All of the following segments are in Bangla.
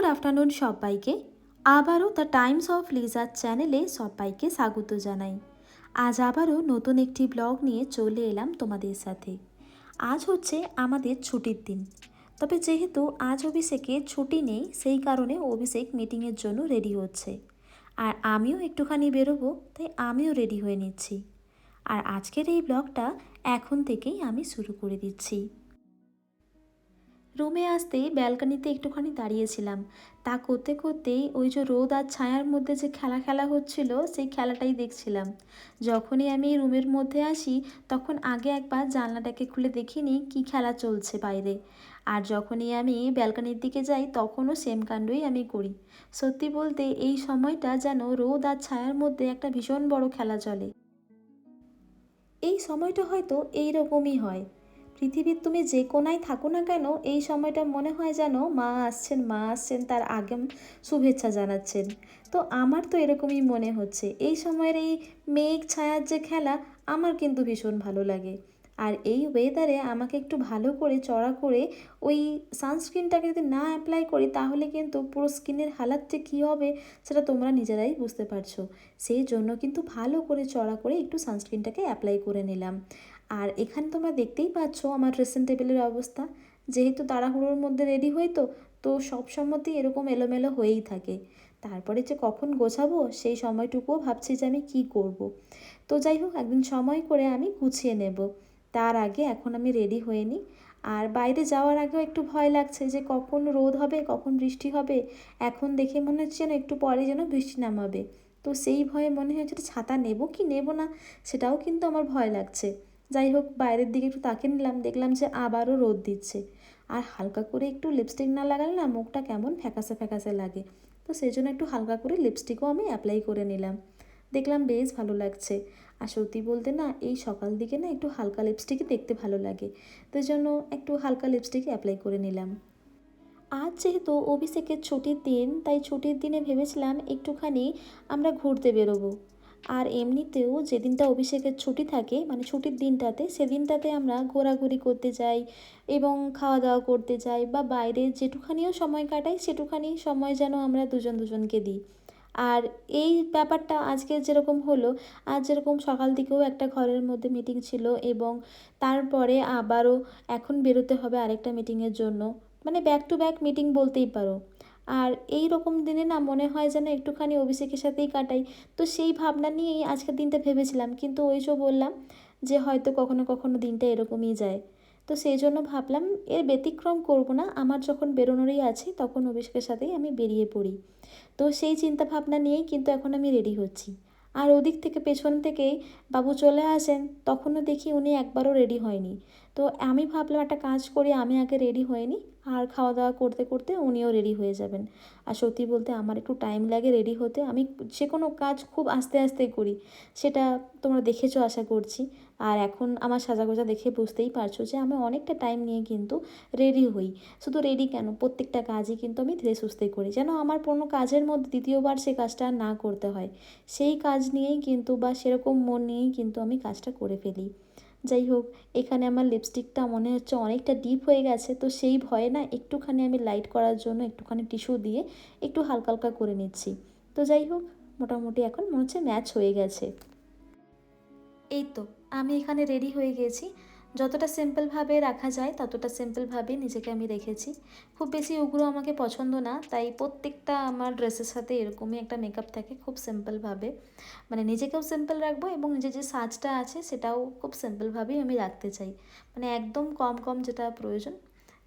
গুড আফটারনুন সবাইকে। আবারও দ্য টাইমস অফ লিজার চ্যানেলে সবাইকে স্বাগত জানাই। আজ আবারও নতুন একটি ব্লগ নিয়ে চলে এলাম তোমাদের সাথে। আজ হচ্ছে আমাদের ছুটির দিন। তবে যেহেতু আজ অভিষেকে ছুটি নেই, সেই কারণে অভিষেক মিটিংয়ের জন্য রেডি হচ্ছে। আর আমিও একটুখানি বেরোবো, তাই আমিও রেডি হয়ে নিচ্ছি। আর আজকের এই ব্লগটা এখন থেকেই আমি শুরু করে দিচ্ছি। রুমে আসতেই ব্যালকনিতে একটুখানি দাঁড়িয়েছিলাম। তা করতে করতেই ওই যে রোদ আর ছায়ার মধ্যে যে খেলা খেলা হচ্ছিল, সেই খেলাটাই দেখছিলাম। যখনই আমি রুমের মধ্যে আসি, তখন আগে একবার জানলাটাকে খুলে দেখিনি কি খেলা চলছে বাইরে। আর যখনই আমি ব্যালকনির দিকে যাই, তখনও সেম কাণ্ডই আমি করি। সত্যি বলতে, এই সময়টা যেন রোদ আর ছায়ার মধ্যে একটা ভীষণ বড় খেলা চলে। এই সময়টা হয়তো এই রকমই হয়। পৃথিবীর তুমি যে কোনায় থাকো না কেন, এই সময়টা মনে হয় যেন মা আসছেন মা আসছেন, তার আগেম শুভেচ্ছা জানাচ্ছেন। তো আমার তো এরকমই মনে হচ্ছে। এই সময়ের এই মেঘ ছায়ার যে খেলা, আমার কিন্তু ভীষণ ভালো লাগে। আর এই ওয়েদারে আমাকে একটু ভালো করে, চড়া করে ওই সানস্ক্রিনটাকে যদি না অ্যাপ্লাই করি, তাহলে কিন্তু পুরো স্কিনের যে কী হবে, সেটা তোমরা নিজেরাই বুঝতে পারছ। সেই জন্য কিন্তু ভালো করে, চড়া করে একটু সানস্ক্রিনটাকে অ্যাপ্লাই করে নিলাম। আর এখানে তোমরা দেখতেই পাচ্ছ আমার ড্রেসিং টেবিলের অবস্থা। যেহেতু তাড়াহুড়োর মধ্যে রেডি হই তো তো সব সম্মতি এরকম এলোমেলো হয়েই থাকে। তারপরে যে কখন গোছাবো, সেই সময়টুকুও ভাবছি যে আমি কি করব। তো যাই হোক, একদিন সময় করে আমি গুছিয়ে নেব। তার আগে এখন আমি রেডি হয়ে নিই আর বাইরে যাওয়ার আগেও একটু ভয় লাগছে যে কখন রোদ হবে, কখন বৃষ্টি হবে। এখন দেখে মনে হচ্ছে যেন একটু পরে যেন বৃষ্টি নামাবে। তো সেই ভয়ে মনে হচ্ছে ছাতা নেব কি নেব না, সেটাও কিন্তু আমার ভয় লাগছে। যাই হোক, বাইরের দিকে একটু তাকে নিলাম, দেখলাম যে আবারও রোদ দিচ্ছে। আর হালকা করে একটু লিপস্টিক না লাগালে না মুখটা কেমন ফ্যাকাসে ফ্যাকাসে লাগে। তো সেই জন্য একটু হালকা করে লিপস্টিকও আমি অ্যাপ্লাই করে নিলাম। দেখলাম বেশ ভালো লাগছে। আর সত্যি বলতে না, এই সকাল দিকে না একটু হালকা লিপস্টিকই দেখতে ভালো লাগে। তো জন্য একটু হালকা লিপস্টিক অ্যাপ্লাই করে নিলাম। আজ যেহেতু অভিষেকের ছুটির দিন, তাই ছুটির দিনে ভেবেছিলাম একটুখানি আমরা ঘুরতে বেরোবো। আর এমনিতেও যেদিনটা অভিষেকের ছুটি থাকে মানে ছুটির দিনটাতে, সেদিনটাতে আমরা ঘোরাঘুরি করতে যাই এবং খাওয়া দাওয়া করতে যাই বা বাইরে যেটুখানিও সময় কাটাই, সেটুখানি সময় যেন আমরা দুজন দুজনকে দিই। আর এই ব্যাপারটা আজকে যেরকম হলো, আজ যেরকম সকাল দিকেও একটা ঘরের মধ্যে মিটিং ছিল এবং তারপরে আবারও এখন বেরোতে হবে আরেকটা মিটিংয়ের জন্য। মানে ব্যাক টু ব্যাক মিটিং বলতেই পারো। আর এই রকম দিনে না মনে হয় যেন একটুখানি অভিষেকের সাথেই কাটাই। তো সেই ভাবনা নিয়েই আজকের দিনটা ভেবেছিলাম। কিন্তু ওই যে বললাম যে হয়তো কখনো কখনো দিনটা এরকমই যায়। তো সেই জন্য ভাবলাম এর ব্যতিক্রম করব না। আমার যখন বেরোনোরই আছে তখন অভিষেকের সাথেই আমি বেরিয়ে পড়ি। তো সেই চিন্তা ভাবনা নিয়েই কিন্তু এখন আমি রেডি হচ্ছি। আর ওদিক থেকে পেছন থেকেই বাবু চলে আসেন, তখনও দেখি উনি একবারও রেডি হয়নি। তো আমি ভাবলাম একটা কাজ করি, আমি আগে রেডি হয়নি, আর খাওয়া দাওয়া করতে করতে উনিও রেডি হয়ে যাবেন। আর সত্যি বলতে আমার একটু টাইম লাগে রেডি হতে, আমি যে কোনো কাজ খুব আস্তে আস্তে করি, সেটা তোমরা দেখেছ আশা করছি। আর এখন আমার সাজাগোজা দেখে বুঝতেই পারছ যে আমি অনেকটা টাইম নিয়ে কিন্তু রেডি হই। শুধু রেডি কেন? প্রত্যেকটা কাজই কিন্তু আমি ধীরে সুস্থে করি। যেন আমার কোনো কাজের মধ্যে দ্বিতীয়বার সে কাজটা না করতে হয়। সেই কাজ নিয়েই কিন্তু বা সেরকম মন নিয়েই কিন্তু আমি কাজটা করে ফেলি। যাই হোক, এখানে আমার লিপস্টিকটা মনে হচ্ছে অনেকটা ডিপ হয়ে গেছে, তো সেই ভয়ে না একটুখানি আমি লাইট করার জন্য একটুখানি টিস্যু দিয়ে একটু হালকা হালকা করে নিচ্ছি। তো যাই হোক, মোটামুটি এখন মনে হচ্ছে ম্যাচ হয়ে গেছে। এই তো, আমি এখানে রেডি হয়ে গেছি। যতটা সিম্পলভাবে রাখা যায়, ততটা সিম্পলভাবে নিজেকে আমি রেখেছি। খুব বেশি উগ্র আমাকে পছন্দ না, তাই প্রত্যেকটা আমার ড্রেসের সাথে এরকমই একটা মেকআপ থাকে খুব সিম্পলভাবে মানে নিজেকেও সিম্পল রাখব এবং নিজের যে সাজটা আছে, সেটাও খুব সিম্পলভাবেই আমি রাখতে চাই। মানে একদম কম কম যেটা প্রয়োজন,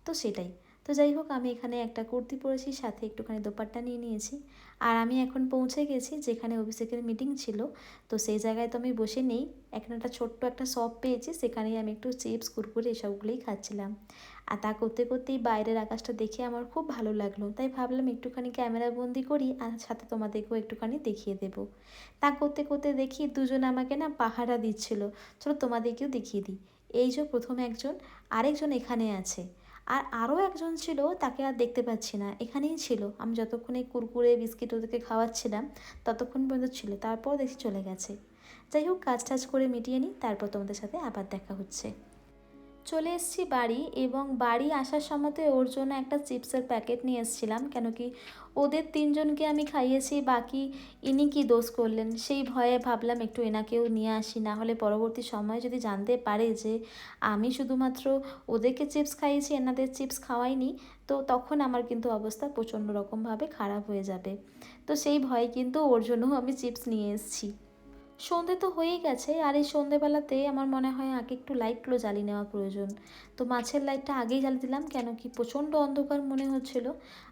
তো সেটাই। তো যাই হোক, আমি এখানে একটা কুর্তি পরেছি, সাথে একটুখানি দোপাট্টা নিয়ে নিয়েছি। আর আমি এখন পৌঁছে গেছি, যেখানে অভিষেকের মিটিং ছিল। তো সেই জায়গায় তো আমি বসে নেই। এখানে একটা ছোট্ট একটা শপ পেয়েছি, সেখানেই আমি একটু চিপস কুরকুরে এসবগুলোই খাচ্ছিলাম। আর তা করতে করতেই বাইরের আকাশটা দেখে আমার খুব ভালো লাগল। তাই ভাবলাম একটুখানি ক্যামেরা বন্দি করি, আর সাথে তোমাদেরকেও একটুখানি দেখিয়ে দেব। তা করতে করতে দেখি দুজন আমাকে না পাহারা দিচ্ছিল। চলো তোমাদেরকেও দেখিয়ে দিই। এই যে প্রথম একজন, আরেকজন এখানে আছে। আর আরও একজন ছিল, তাকে আর দেখতে পাচ্ছি না। এখানেই ছিল। আমি যতক্ষণ এই কুরকুরে, বিস্কিট ওদেরকে খাওয়াচ্ছিলাম, ততক্ষণ পর্যন্ত ছিল। তারপর দেখি চলে গেছে। যাই হোক কাজ টাজ করে মিটিয়ে নিই, তারপর তোমাদের সাথে আবার দেখা হচ্ছে। চলে এসেছি বাড়ি এবং বাড়ি আসার সময়তে ওর জন্য একটা চিপসের প্যাকেট নিয়ে এসেছিলাম কেন কি ওদের তিনজনকে আমি খাইয়েছি, বাকি ইনি কি দোষ করলেন? সেই ভয়ে ভাবলাম একটু এনাকেও নিয়ে আসি, না হলে পরবর্তী সময়ে যদি জানতে পারে যে আমি শুধুমাত্র ওদেরকে চিপস খাইয়েছি, এনাদের চিপস খাওয়াইনি, তো তখন আমার কিন্তু অবস্থা প্রচণ্ড রকমভাবে খারাপ হয়ে যাবে। তো সেই ভয়ে কিন্তু ওর জন্যও আমি চিপস নিয়ে এসেছি। সন্ধে তো হয়েই গেছে, আর এই সন্ধেবেলাতে আমার মনে হয় আগে একটু লাইটগুলো জ্বালিয়ে নেওয়া প্রয়োজন। তো মাছের লাইটটা আগেই জ্বালিয়ে দিলাম, কেন কি প্রচণ্ড অন্ধকার মনে হচ্ছিল।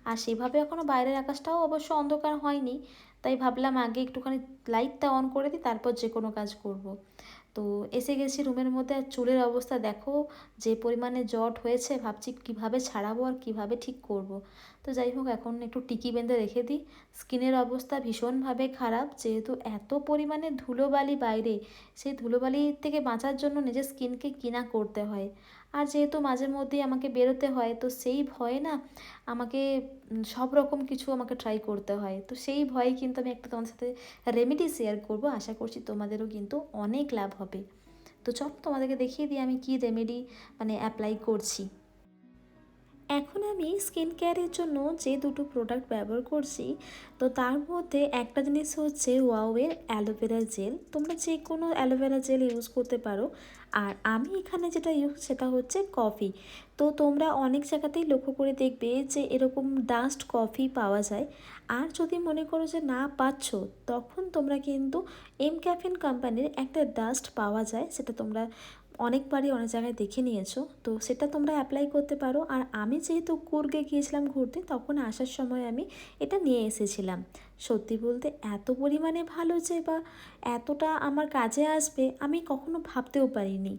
আর সেভাবে এখনও বাইরের আকাশটাও অবশ্য অন্ধকার হয়নি। তাই ভাবলাম আগে একটুখানি লাইটটা অন করে দিই, তারপর যে কোনো কাজ করব। তো এসে গেছি রুমের মধ্যে আর চুলের অবস্থা দেখো, যে পরিমাণে জট হয়েছে, ভাবছি কীভাবে ছাড়াবো আর কীভাবে ঠিক করব। তো যাই হোক, এখন একটু টিকি বেঁধে রেখে দিই স্কিনের অবস্থা ভীষণভাবে খারাপ, যেহেতু এত পরিমাণে ধুলোবালি বাইরে, সেই ধুলোবালি থেকে বাঁচার জন্য নিজের স্কিনকে কিনা করতে হয় আর যেহেতু মাঝে মধ্যেই আমাকে বেরোতে হয়, তো সেই ভয়ে না আমাকে সব রকম কিছু আমাকে ট্রাই করতে হয়। তো সেই ভয়ে কিন্তু আমি একটা তোমার সাথে রেমেডি শেয়ার করব। আশা করছি তোমাদেরও কিন্তু অনেক লাভ হবে। তো চলো তোমাদেরকে দেখিয়ে দিই আমি কি রেমেডি মানে অ্যাপ্লাই করছি। এখন আমি স্কিন কেয়ারের জন্য যে দুটো প্রোডাক্ট ব্যবহার করছি, তো তার মধ্যে একটা জিনিস হচ্ছে ওয়াওয়ের অ্যালোভেরা জেল তোমরা যে কোনো অ্যালোভেরা জেল ইউজ করতে পারো। আর আমি এখানে যেটা ইউজ সেটা হচ্ছে কফি তো তোমরা অনেক জায়গাতেই লক্ষ্য করে দেখবে যে এরকম ডাস্ট কফি পাওয়া যায়। আর যদি মনে করো যে না পাচ্ছ, তখন তোমরা কিন্তু এম ক্যাফিন কোম্পানির একটা ডাস্ট পাওয়া যায়, সেটা তোমরা অনেকবারই অনেক জায়গায় দেখে নিয়েছো। তো সেটা তোমরা অ্যাপ্লাই করতে পারো। আর আমি যেহেতু কুর্গে গিয়েছিলাম ঘুরতে, তখন আসার সময় আমি এটা নিয়ে এসেছিলাম। সত্যি বলতে এত পরিমাণে ভালো যে বা এতটা আমার কাজে আসবে, আমি কখনো ভাবতেও পারিনি।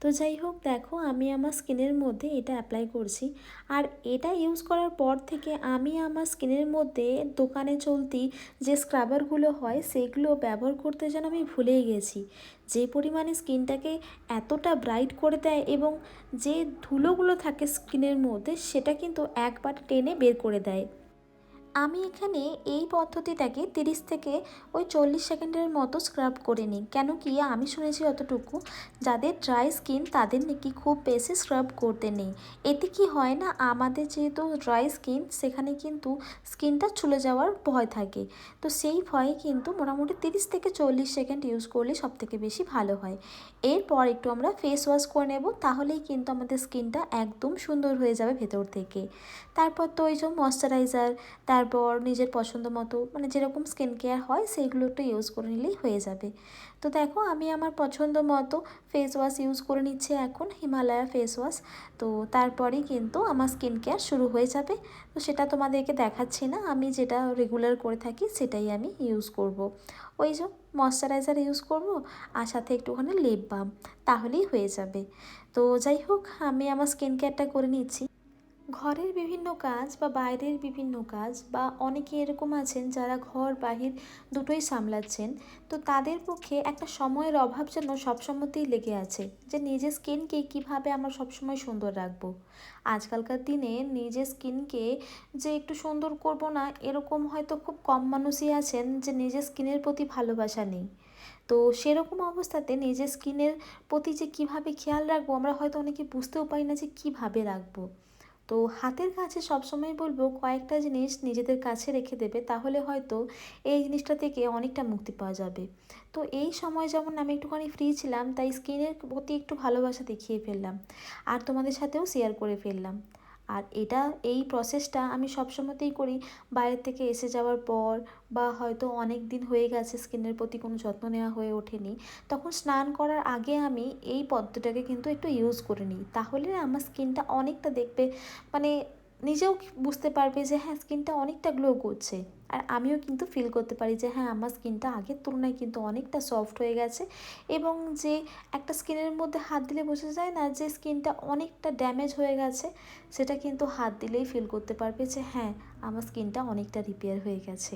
তো যাই হোক, দেখো আমি আমার স্কিনের মধ্যে এটা অ্যাপ্লাই করছি। আর এটা ইউজ করার পর থেকে আমি আমার স্কিনের মধ্যে দোকানে চলতি যে স্ক্রাবারগুলো হয়, সেগুলো ব্যবহার করতে যেন আমি ভুলেই গেছি। যে পরিমাণে স্কিনটাকে এতটা ব্রাইট করে দেয় এবং যে ধুলোগুলো থাকে স্কিনের মধ্যে, সেটা কিন্তু একবার টেনে বের করে দেয়। আমি এখানে এই পদ্ধতিটাকে তিরিশ থেকে ওই চল্লিশ সেকেন্ডের মতো স্ক্রাব করে নিই। কেন কি আমি শুনেছি অতটুকু, যাদের ড্রাই স্কিন তাদের নাকি খুব বেশি স্ক্রাব করতে নেই। এতে কি হয় না, আমাদের যেহেতু ড্রাই স্কিন সেখানে কিন্তু স্কিনটা চলে যাওয়ার ভয় থাকে। তো সেই ভয়ে কিন্তু মোটামুটি তিরিশ থেকে চল্লিশ সেকেন্ড ইউজ করলে সব থেকে বেশি ভালো হয়। এরপর একটু আমরা ফেস ওয়াশ করে নেব, তাহলেই কিন্তু আমাদের স্কিনটা একদম সুন্দর হয়ে যাবে ভেতর থেকে। তারপর তো ওই যে ময়শ্চারাইজার তারপর নিজের পছন্দ মতো মানে যেরকম স্কিন কেয়ার হয় সেইগুলো একটু ইউজ করে নিলেই হয়ে যাবে। তো দেখো আমি আমার পছন্দ মতো ফেস ওয়াশ ইউজ করে নিচ্ছি এখন, হিমালয়া ফেস ওয়াশ তো তারপরেই কিন্তু আমার স্কিন কেয়ার শুরু হয়ে যাবে। তো সেটা তোমাদেরকে দেখাচ্ছি না, আমি যেটা রেগুলার করে থাকি সেটাই আমি ইউজ করব। ওই যে ময়শ্চারাইজার ইউজ করব আর সাথে একটুখানি লিপ বাম তাহলেই হয়ে যাবে। তো যাই হোক, আমি আমার স্কিন কেয়ারটা করে নিচ্ছি। ঘরের বিভিন্ন কাজ বা বাইরের বিভিন্ন কাজ বা অনেকে এরকম আছেন যারা ঘর, বাহির দুটোই সামলাচ্ছেন, তো তাদের পক্ষে একটা সময়ের অভাব যেন সবসময়তেই লেগে আছে যে নিজের স্কিনকে কীভাবে আমরা সবসময় সুন্দর রাখব। আজকালকার দিনে নিজের স্কিনকে যে একটু সুন্দর করব না, এরকম হয়তো খুব কম মানুষই আছেন যে নিজের স্কিনের প্রতি ভালোবাসা নেই। তো সেরকম অবস্থাতে নিজের স্কিনের প্রতি যে কীভাবে খেয়াল রাখব আমরা হয়তো অনেকে বুঝতেও পারি না যে কীভাবে রাখব। তো হাতের কাছে সবসময় বলব কয়েকটা জিনিস নিজেদের কাছে রেখে দেবে, তাহলে হয়তো এই জিনিসটা থেকে অনেকটা মুক্তি পাওয়া যাবে। তো এই সময় যেমন আমি একটুখানি ফ্রি ছিলাম, তাই স্কিনের প্রতি একটু ভালোবাসা দেখিয়ে ফেললাম, আর তোমাদের সাথেও শেয়ার করে ফেললাম। আর এটা, এই প্রসেসটা আমি সবসময়তেই করি। বাইরে থেকে এসে যাওয়ার পর বা হয়তো অনেক দিন হয়ে গেছে স্কিনের প্রতি কোনো যত্ন নেওয়া হয়ে ওঠেনি, তখন স্নান করার আগে আমি এই পদ্মটাকে কিন্তু একটু ইউজ করে নিই। তাহলে আমার স্কিনটা অনেকটা দেখবে মানে নিজেও বুঝতে পারবে যে হ্যাঁ স্কিনটা অনেকটা গ্লো করছে। আর আমিও কিন্তু ফিল করতে পারি যে হ্যাঁ আমার স্কিনটা আগের তুলনায় কিন্তু অনেকটা সফট হয়ে গেছে। এবং যে একটা স্কিনের মধ্যে হাত দিলে বোঝা যায় না যে স্কিনটা অনেকটা ড্যামেজ হয়ে গেছে, সেটা কিন্তু হাত দিলেই ফিল করতে পারবে যে হ্যাঁ আমার স্কিনটা অনেকটা রিপেয়ার হয়ে গেছে।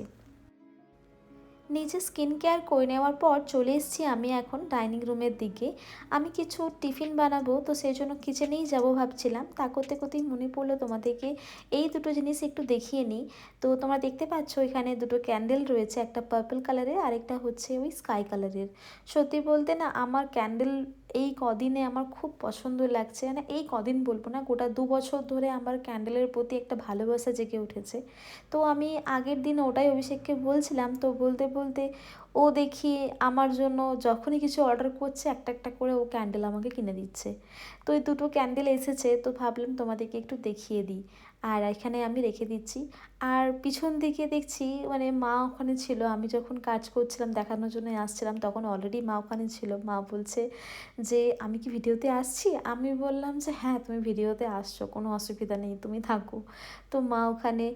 নিজে স্কিন কেয়ার করে নেওয়ার পর চলে এসেছি আমি এখন ডাইনিং রুমের দিকে। আমি কিছু টিফিন বানাবো, তো সেই জন্য কিচেনেই যাব ভাবছিলাম। তা করতে করতেই মনে পড়ল তোমাদেরকে এই দুটো জিনিস একটু দেখিয়ে নিই। তো তোমরা দেখতে পাচ্ছ এখানে দুটো ক্যান্ডেল রয়েছে, একটা পার্পল কালারের আরেকটা হচ্ছে ওই স্কাই কালারের সত্যি বলতে না, আমার ক্যান্ডেল এই কদিনে আমার খুব পছন্দ লাগছে। মানে এই কদিন বলব না, গোটা দু বছর ধরে আমার ক্যান্ডেলের প্রতি একটা ভালোবাসা জেগে উঠেছে। তো আমি আগের দিন ওটাই অভিষেককে বলছিলাম, তো বলতে বলতে ও দেখি আমার জন্য যখনই কিছু অর্ডার করছে, একটা একটা করে ও ক্যান্ডেল আমাকে কিনে দিচ্ছে। তো এই দুটো ক্যান্ডেল এসেছে, তো ভাবলাম তোমাদেরকে একটু দেখিয়ে দিই। আর এখানে আমি রেখে দিচ্ছি। আর পিছন দিকে দেখছি মানে মা ওখানে ছিল, আমি যখন কাজ করছিলাম, দেখানোর জন্য আসছিলাম, তখন অলরেডি মা ওখানে ছিল। মা বলছে যে, আমি কি ভিডিওতে আসছি? আমি বললাম যে হ্যাঁ তুমি ভিডিওতে আসছো, কোনো অসুবিধা নেই, তুমি থাকো। তো মা ওখানে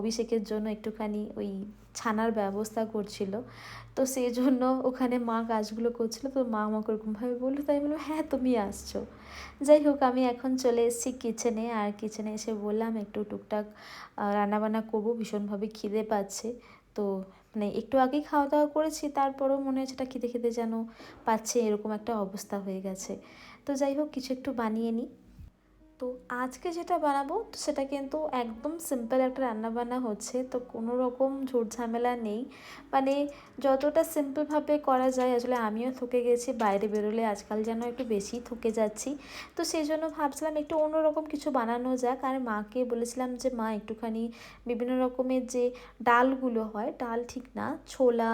অভিষেকের জন্য একটুখানি ওই ছানার ব্যবস্থা করছিল। তো সেই জন্য ওখানে মা কাজগুলো করছিল। তো মা আমাকে ওরকমভাবে বলল, তাই বলল হ্যাঁ তুমি আসছো। যাই হোক, আমি এখন চলে এসেছি কিচেনে আর কিচেনে এসে বললাম, একটু টুকটাক রান্নাবান্না করব। ভীষণভাবে খিদে পাচ্ছে। তো মানে একটু আগেই খাওয়া দাওয়া করেছি। তারপরেও মনে হচ্ছে এটা খিদে খিদে যেন পাচ্ছে, এরকম একটা অবস্থা হয়ে গেছে। তো যাই হোক, কিছু একটু বানিয়ে নিই। তো আজকে যেটা বানাবো, তো সেটা কিন্তু একদম সিম্পল একটা রান্নাবান্না হচ্ছে। তো কোনো রকম ঝামেলা নেই। মানে যতটা সিম্পলভাবে করা যায়, আসলে আমিও থকে গেছি, বাইরে বেরোলে আজকাল যেন একটু বেশি থকে যাচ্ছি। তো সেই জন্য ভাবছিলাম একটু অন্যরকম কিছু বানানো যাক। আর মাকে বলেছিলাম যে, মা, একটুখানি বিভিন্ন রকমের যে ডালগুলো হয়, ডাল ঠিক না, ছোলা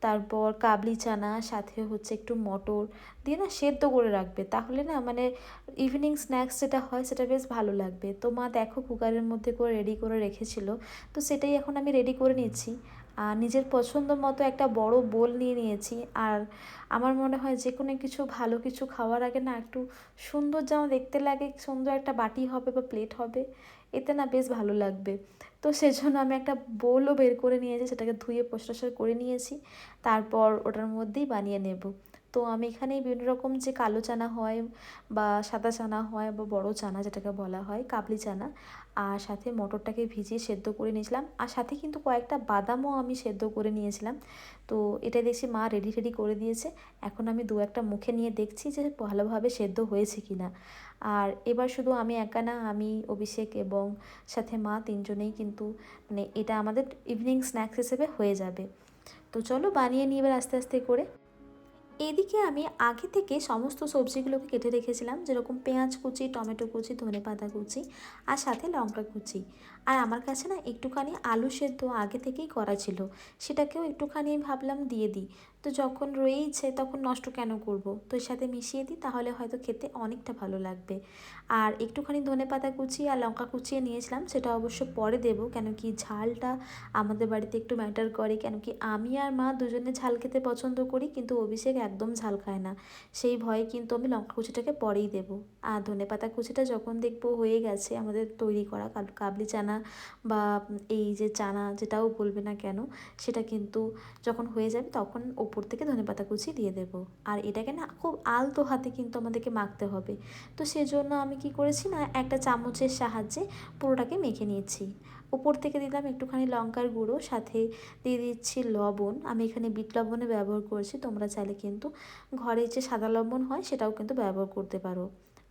তারপর কাবলি চানা, সাথে হচ্ছে একটু মটর দিয়ে না সেদ্ধ করে রাখবে। তাহলে না মানে ইভিনিং স্ন্যাক্স যেটা হয় সেটা বেশ ভালো লাগবে। তো মা দেখো কুকারের মধ্যে করে রেডি করে রেখেছিল। তো সেটাই এখন আমি রেডি করে নিচ্ছি। নিজের পছন্দ মতো একটা বড় বোল নিয়ে নিয়েছি। আর আমার মনে হয় যে কোনো কিছু, ভালো কিছু খাওয়ার আগে না একটু সুন্দর যেমন দেখতে লাগে, সুন্দর একটা বাটি হবে বা প্লেট হবে, এতে না বেশ ভালো লাগবে। তো সেজন্য আমি একটা বোলও বের করে নিয়েছি, সেটাকে ধুয়ে পরিষ্কার করে নিয়েছি। তারপর ওটার মধ্যেই বানিয়ে নেব। তো আমি এখানে বিভিন্ন রকম যে কালো চানা হয় বা সাদা চানা হয় বা বড় চানা যেটাকে বলা হয়, কাবলি চানা, আর সাথে মটরটাকে ভিজিয়ে সেদ্ধ করে নিয়েছিলাম। আর সাথে কিন্তু কয়েকটা বাদামও আমি সেদ্ধ করে নিয়েছিলাম। তো এটা দেখছি মা রেডি রেডি করে দিয়েছে। এখন আমি দু একটা মুখে নিয়ে দেখছি যে ভালোভাবে সেদ্ধ হয়েছে কি না আর এবার শুধু আমি একা না, আমি, অভিষেক এবং সাথে মা তিনজনেই কিন্তু মানে এটা আমাদের ইভিনিং স্ন্যাক্স হিসেবে হয়ে যাবে। তো চলো বানিয়ে নিই এবার আস্তে আস্তে করে। এদিকে আমি আগে থেকে সমস্ত সবজিগুলোকে কেটে রেখেছিলাম, যেরকম পেঁয়াজ কুচি, টমেটো কুচি ধনে পাতা কুচি আর সাথে লঙ্কা কুচি। আর আমার কাছে না একটুখানি আলু সেদ্ধ আগে থেকেই করা ছিল। সেটাকেও একটুখানি ভাবলাম দিয়ে দিই। তো যখন রয়েইছে তখন নষ্ট কেন করব? তো এর সাথে মিশিয়ে দিই তাহলে হয়তো খেতে অনেকটা ভালো লাগবে। আর একটুখানি ধনে পাতা কুচি আর লঙ্কা কুচিয়ে নিয়েছিলাম, সেটা অবশ্য পরে দেবো। কেন কি ঝালটা আমাদের বাড়িতে একটু ম্যাটার করে। কেন কি আমি আর মা দুজনে ঝাল খেতে পছন্দ করি, কিন্তু অভিষেক একদম ঝাল খায় না। সেই ভয়ে কিন্তু আমি লঙ্কা কুচিটাকে পরেই দেবো। আর ধনে পাতা কুচিটা যখন দেখব হয়ে গেছে আমাদের তৈরি করা কাবলি চানা বা এই যে চানা যেটাও বলবে না কেন, সেটা কিন্তু যখন হয়ে যাবে তখন ওপর থেকে ধনে পাতা কুচি দিয়ে দেবো। আর এটাকে না খুব আলতো হাতে কিন্তু আমাদেরকে মাখতে হবে। তো সেজন্য আমি কি করেছি না, একটা চামচের সাহায্যে পুরোটাকে মেখে নিয়েছি। উপর থেকে দিলাম একটুখানি লঙ্কার গুঁড়ো, সাথে দিয়ে দিচ্ছি লবণ। আমি এখানে বিট লবণে ব্যবহার করেছি, তোমরা চাইলে কিন্তু ঘরে যে সাদা লবণ হয় সেটাও কিন্তু ব্যবহার করতে পারো।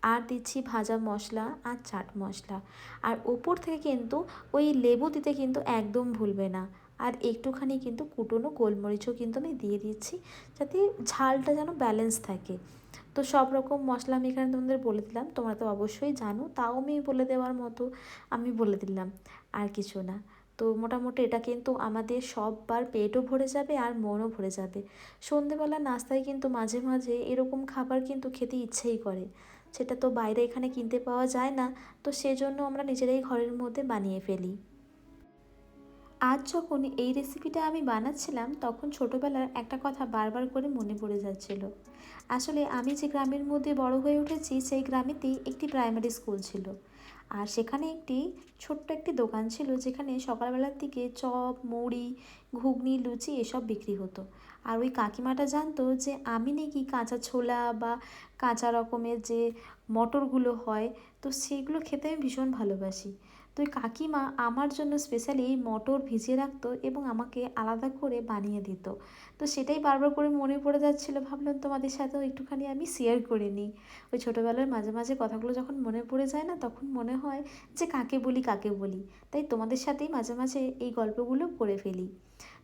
আর দিচ্ছি ভাজা মশলা আর চাট মশলা। আর ওপর থেকে কিন্তু ওই লেবু দিতে কিন্তু একদম ভুলবে না। আর একটুখানি কিন্তু কুটোনো গোলমরিচও কিন্তু আমি দিয়ে দিচ্ছি যাতে ঝালটা যেন ব্যালেন্স থাকে। তো সব রকম মশলা আমি এখানে তোমাদের বলে দিলাম। তোমরা তো অবশ্যই জানো, তাও আমি বলে দেওয়ার মতো আমি বলে দিলাম আর কিছু না। তো মোটামুটি এটা কিন্তু আমাদের সববার পেটও ভরে যাবে আর মনও ভরে যাবে। সন্ধেবেলা নাস্তায় কিন্তু মাঝে মাঝে এরকম খাবার কিন্তু খেতে ইচ্ছেই করে। সেটা তো বাইরে এখানে কিনতে পাওয়া যায় না, তো সেজন্য আমরা নিজেরাই ঘরের মধ্যে বানিয়ে ফেলি। আজ যখন এই রেসিপিটা আমি বানাচ্ছিলাম, তখন ছোটোবেলার একটা কথা বারবার করে মনে পড়ে যাচ্ছিল। আসলে আমি যে গ্রামের মধ্যে বড় হয়ে উঠেছি, সেই গ্রামেতেই একটি প্রাইমারি স্কুল ছিল। আর সেখানে একটি ছোট্ট একটি দোকান ছিল, যেখানে সকালবেলার দিকে চপ, মুড়ি, ঘুগনি, লুচি এসব বিক্রি হতো। আর ওই কাকিমাটা জানতো যে আমি নাকি কাঁচা ছোলা বা কাঁচা রকমের যে মটরগুলো হয়, তো সেগুলো খেতে আমি ভীষণ ভালোবাসি। তো কাকিমা আমার জন্য স্পেশালি মটর ভিজিয়ে রাখতো এবং আমাকে আলাদা করে বানিয়ে দিত। তো সেটাই বারবার করে মনে পড়ে যাচ্ছিল, ভাবলাম তোমাদের সাথেও একটুখানি আমি শেয়ার করে নিই। ওই ছোটোবেলার মাঝে মাঝে কথাগুলো যখন মনে পড়ে যায় না, তখন মনে হয় যে কাকে বলি কাকে বলি। তাই তোমাদের সাথেই মাঝে মাঝে এই গল্পগুলো করে ফেলি।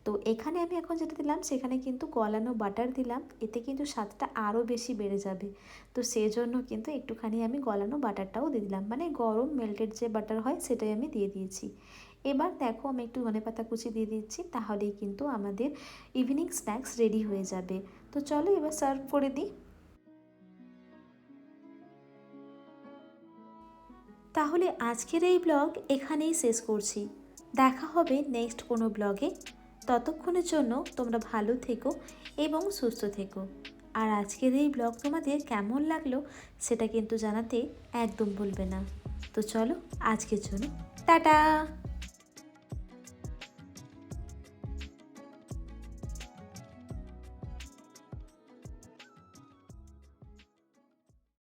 তো এখানে আমি এখন যেটা দিলাম, সেখানে কিন্তু গলানো বাটার দিলাম। এতে কিন্তু স্বাদটা আরও বেশি বেড়ে যাবে। তো সেই জন্য কিন্তু একটুখানি আমি গলানো বাটারটাও দিয়ে দিলাম। মানে গরম মেল্টেড যে বাটার হয়, সেটাই আমি দিয়ে দিয়েছি। এবার দেখো আমি একটু ধনে পাতা কুচি দিয়ে দিচ্ছি, তাহলেই কিন্তু আমাদের ইভিনিং স্ন্যাক্স রেডি হয়ে যাবে। তো চলো এবার সার্ভ করে দিই। তাহলে আজকের এই ব্লগ এখানেই শেষ করছি। দেখা হবে নেক্সট কোনো ব্লগে ততক্ষণের জন্য তোমরা ভালো থেকো এবং সুস্থ থেকো। আর আজকের এই ব্লগ তোমাদের কেমন লাগল সেটা কিন্তু জানাতে একদম ভুলবে না। তো চলো, আজকের জন্য টাটা!